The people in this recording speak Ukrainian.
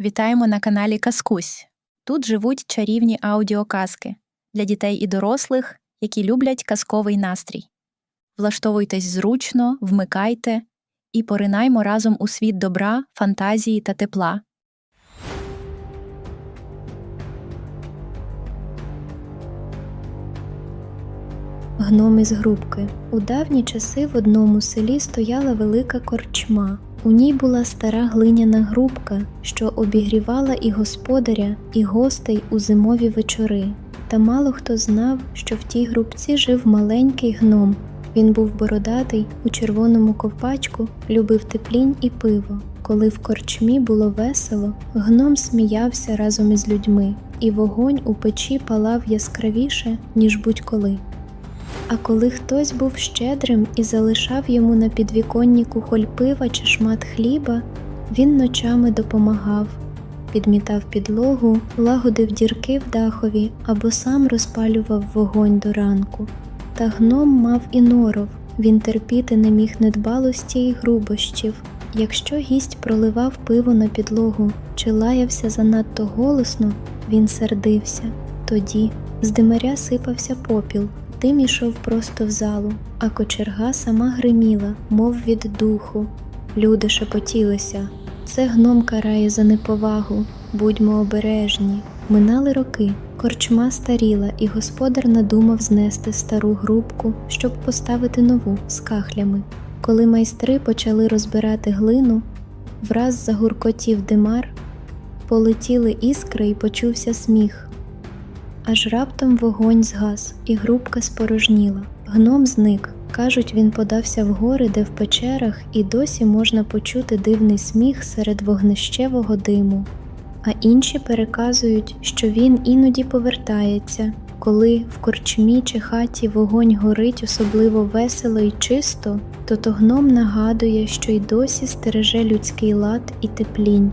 Вітаємо на каналі Казкусь. Тут живуть чарівні аудіоказки для дітей і дорослих, які люблять казковий настрій. Влаштовуйтесь зручно, вмикайте і поринаймо разом у світ добра, фантазії та тепла. Гном із грубки. У давні часи в одному селі стояла велика корчма. У ній була стара глиняна грубка, що обігрівала і господаря, і гостей у зимові вечори. Та мало хто знав, що в тій грубці жив маленький гном. Він був бородатий у червоному ковпачку, любив теплінь і пиво. Коли в корчмі було весело, гном сміявся разом із людьми, і вогонь у печі палав яскравіше, ніж будь-коли. А коли хтось був щедрим і залишав йому на підвіконні кухоль пива чи шмат хліба, він ночами допомагав, підмітав підлогу, лагодив дірки в дахові або сам розпалював вогонь до ранку. Та гном мав і норов, він терпіти не міг недбалості й грубощів. Якщо гість проливав пиво на підлогу чи лаявся занадто голосно, він сердився. Тоді з димаря сипався попіл, Дим ішов просто в залу, а кочерга сама гриміла, мов від духу. Люди шепотілися. Це гном карає за неповагу, будьмо обережні. Минали роки, корчма старіла, і господар надумав знести стару грубку, щоб поставити нову з кахлями. Коли майстри почали розбирати глину, враз загуркотів димар, полетіли іскри і почувся сміх. Аж раптом вогонь згас, і грубка спорожніла. Гном зник. Кажуть, він подався в гори, де в печерах і досі можна почути дивний сміх серед вогнищевого диму. А інші переказують, що він іноді повертається, коли в корчмі чи хаті вогонь горить особливо весело і чисто, то то гном нагадує, що й досі стереже людський лад і теплінь.